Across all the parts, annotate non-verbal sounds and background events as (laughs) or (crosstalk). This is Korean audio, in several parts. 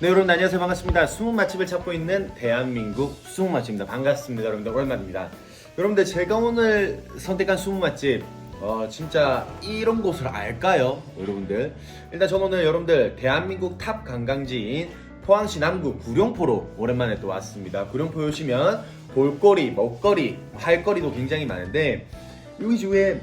네 여러분 안녕하세요. 반갑습니다. 숨은 맛집을 찾고 있는 대한민국 숨은 맛집입니다. 반갑습니다. 여러분들 오랜만입니다. 여러분들 제가 오늘 선택한 숨은 맛집 어 진짜 이런 곳을 알까요? 여러분들. 일단 저는 오늘 여러분들 대한민국 탑 관광지인 포항시 남구 구룡포로 오랜만에 또 왔습니다 구룡포 오시면 볼거리 먹거리 할거리도 굉장히 많은데 여기 주위에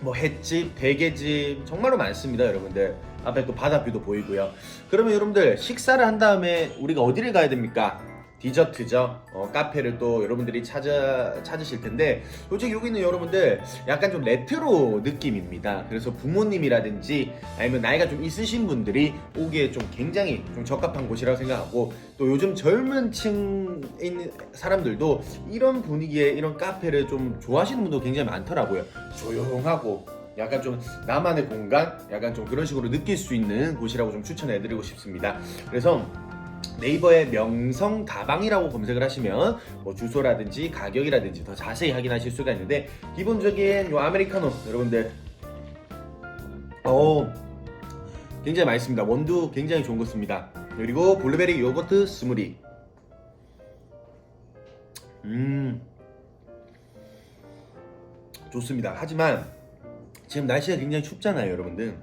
뭐 횟집, 대게집 정말로 많습니다, 여러분들. 앞에 또 바다뷰도 보이고요. 그러면 여러분들 식사를 한 다음에 우리가 어디를 가야 됩니까? 디저트죠. 어, 카페를 또 여러분들이 찾아 찾으실 텐데 솔직히 여기는 여러분들 약간 좀 레트로 느낌입니다. 그래서 부모님이라든지 아니면 나이가 좀 있으신 분들이 오기에 좀 굉장히 좀 적합한 곳이라고 생각하고 또 요즘 젊은 층 있는 사람들도 이런 분위기에 이런 카페를 좀 좋아하시는 분도 굉장히 많더라고요. 조용하고 약간 좀 나만의 공간, 약간 좀 그런 식으로 느낄 수 있는 곳이라고 좀 추천해드리고 싶습니다. 그래서 네이버에 명성 다방이라고 검색을 하시면 뭐 주소라든지 가격이라든지 더 자세히 확인하실 수가 있는데 기본적인 요 아메리카노 여러분들 어 굉장히 맛있습니다. 원두 굉장히 좋은 거 씁니다. 그리고 블루베리 요거트 스무디 음 좋습니다. 하지만 지금 날씨가 굉장히 춥잖아요, 여러분들.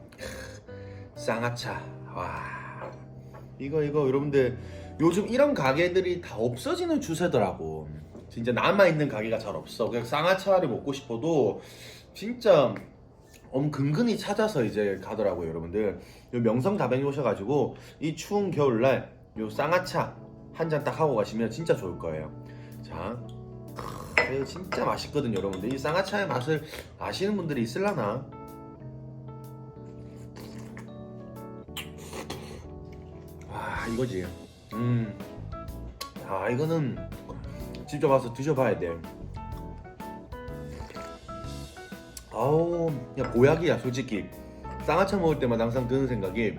쌍화차. 와. 이거 이거 여러분들 요즘 이런 가게들이 다 없어지는 추세더라고. 진짜 남아 있는 가게가 잘 없어. 그냥 쌍화차를 먹고 싶어도 진짜 엄 근근히 찾아서 이제 가더라고요, 여러분들. 요 명성 다방에 오셔가지고 이 추운 겨울날 요 쌍화차 한 잔 딱 하고 가시면 진짜 좋을 거예요. 자, 진짜 맛있거든요, 여러분들. 이 쌍화차의 맛을 아시는 분들이 있을라나? 이거지. 음, 아, 이거는 직접 와서 드셔봐야 돼. 아우, 그냥 보약이야, 솔직히. 쌍화차 먹을 때마다 항상 드는 생각이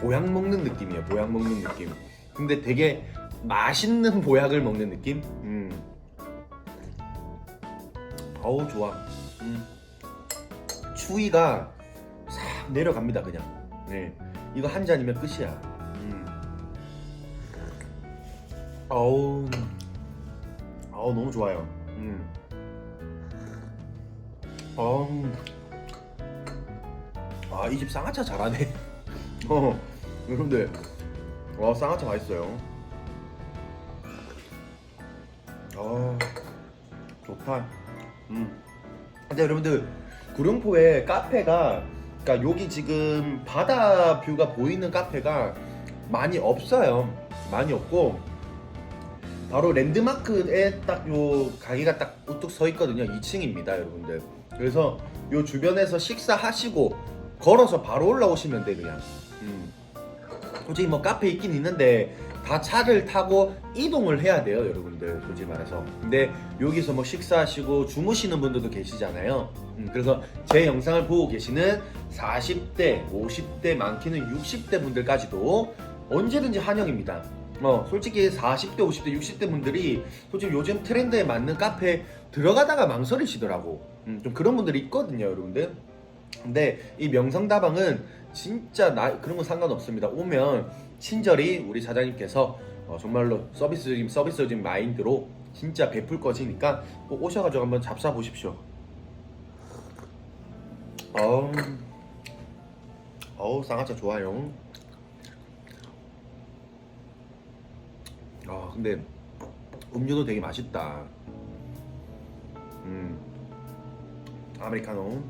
보약 먹는 느낌이에요. 보약 먹는 느낌. 근데 되게 맛있는 (laughs) 보약을 먹는 느낌? 음. 어우 좋아. 음. 추위가 싹 내려갑니다 그냥. 네. 이거 한 잔이면 끝이야. 어우. 어우 너무 좋아요. 음. 어우. 아, 이 집 쌍화차 잘하네. (laughs) 어, 여러분들. 와, 쌍화차 맛있어요. 아, 좋다. 음. 근데 여러분들, 구룡포에 카페가, 그니까 여기 지금 바다 뷰가 보이는 카페가 많이 없어요. 많이 없고, 바로 랜드마크에 딱 요 가게가 딱 우뚝 서 있거든요. 2층입니다, 여러분들. 그래서 요 주변에서 식사하시고 걸어서 바로 올라오시면 돼 그냥. 음. 솔직히 뭐 카페 있긴 있는데 다 차를 타고 이동을 해야 돼요, 여러분들. 솔직히 말해서. 근데 여기서 뭐 식사하시고 주무시는 분들도 계시잖아요. 음, 그래서 제 영상을 보고 계시는 40대, 50대, 많게는 60대 분들까지도 언제든지 환영입니다. 어, 솔직히 40대, 50대, 60대 분들이 솔직히 요즘 트렌드에 맞는 카페 들어가다가 망설이시더라고. 음, 좀 그런 분들이 있거든요, 여러분들. 근데 이 명성다방은 진짜 나 그런 건 상관없습니다. 오면 친절히 우리 사장님께서 어, 정말로 서비스적인 서비스적인 마인드로 진짜 베풀 것이니까 꼭 오셔가지고 한번 잡사 보십시오. 어우, 어우 쌍화차 좋아요. 아 근데 음료도 되게 맛있다. 음, 아메리카노.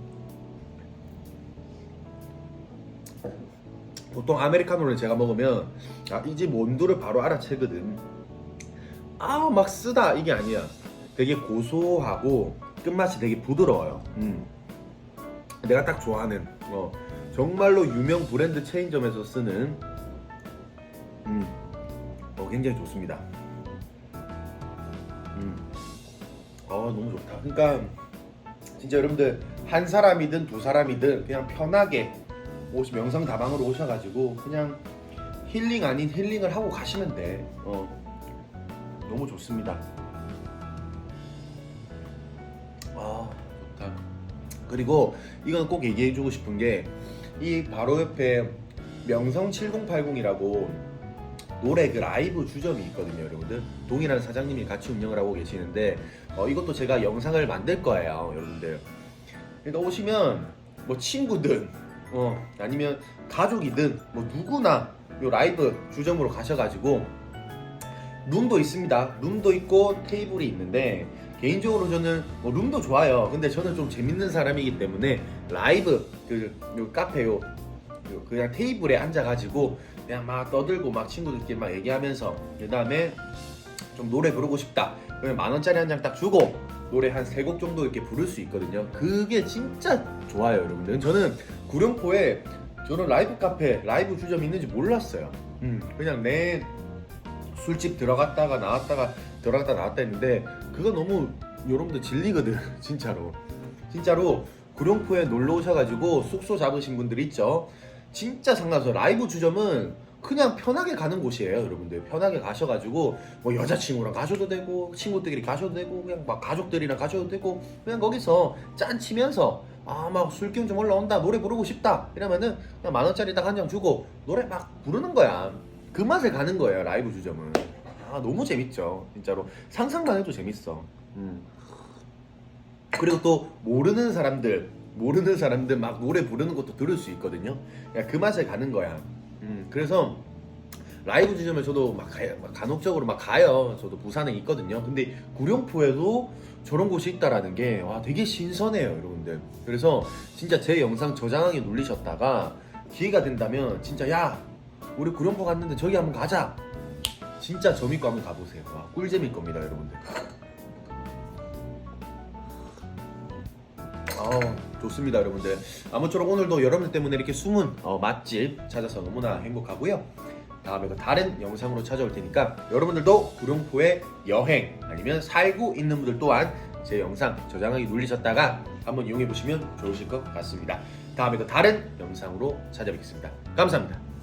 보통 아메리카노를 제가 먹으면 아, 이 집 원두를 바로 알아채거든. 아막 쓰다 이게 아니야. 되게 고소하고 끝맛이 되게 부드러워요. 음. 내가 딱 좋아하는 어, 정말로 유명 브랜드 체인점에서 쓰는 음, 어, 굉장히 좋습니다. 음, 어 너무 좋다. 그러니까 진짜 여러분들 한 사람이든 두 사람이든 그냥 편하게 오시 명성 다방으로 오셔가지고 그냥 힐링 아닌 힐링을 하고 가시면 돼. 어. 너무 좋습니다. 아 좋다. 그리고 이건 꼭 얘기해주고 싶은 게 이 바로 옆에 명성 7080이라고 노래 그 라이브 주점이 있거든요, 여러분들. 동이라는 사장님이 같이 운영을 하고 계시는데 어, 이것도 제가 영상을 만들 거예요, 여러분들. 그러니까 오시면 뭐 친구든 어, 아니면 가족이든 뭐 누구나 요 라이브 주점으로 가셔가지고 룸도 있습니다. rum도 있고 테이블이 있는데 개인적으로 저는 뭐 룸도 좋아요. 근데 저는 좀 재밌는 사람이기 때문에 라이브 그 요 카페 요 요 그냥 테이블에 앉아가지고 그냥 막 떠들고 막 친구들끼리 막 얘기하면서 그 다음에 좀 노래 부르고 싶다. 그러면 만 원짜리 한 장 딱 주고 노래 한 세 곡 정도 이렇게 부를 수 있거든요. 그게 진짜 좋아요, 여러분들. 저는 구룡포에 저는 라이브 카페, 라이브 주점이 있는지 몰랐어요. 음, 그냥 내 술집 들어갔다가 나왔다가 들어갔다 나왔다 했는데 그거 너무 여러분들 질리거든, (laughs) 진짜로. 진짜로 구룡포에 놀러 오셔가지고 숙소 잡으신 분들 있죠. 진짜 상관없어. 라이브 주점은 그냥 편하게 가는 곳이에요, 여러분들. 편하게 가셔가지고 뭐 여자친구랑 가셔도 되고 친구들끼리 가셔도 되고 그냥 막 가족들이랑 가셔도 되고 그냥 거기서 짠 치면서 아 막 술기운 좀 올라온다 노래 부르고 싶다 이러면은 그냥 만 원짜리 딱 한 장 주고 노래 막 부르는 거야. 그 맛에 가는 거예요, 라이브 주점은. 아 너무 재밌죠, 진짜로 상상만 해도 재밌어. 음. 그리고 또 모르는 사람들 모르는 사람들 막 노래 부르는 것도 들을 수 있거든요. 그 맛에 가는 거야. 음, 그래서 라이브 주점에 저도 막, 가요, 막 간혹적으로 막 가요. 저도 부산에 있거든요. 근데 구룡포에도 저런 곳이 있다라는 게 와, 되게 신선해요, 여러분들. 그래서 진짜 제 영상 저장하기 눌리셨다가 기회가 된다면 진짜 야 우리 구룡포 갔는데 저기 한번 가자. 진짜 재밌고 한번 가보세요. 와, 꿀잼일 겁니다, 여러분들. (laughs) 어, 좋습니다, 여러분들. 아무쪼록 오늘도 여러분들 때문에 이렇게 숨은 어, 맛집 찾아서 너무나 행복하고요. 다음에 또 다른 영상으로 찾아올 테니까 여러분들도 구룡포에 여행 아니면 살고 있는 분들 또한 제 영상 저장하기 눌리셨다가 한번 이용해 보시면 좋으실 것 같습니다. 다음에 또 다른 영상으로 찾아뵙겠습니다. 감사합니다.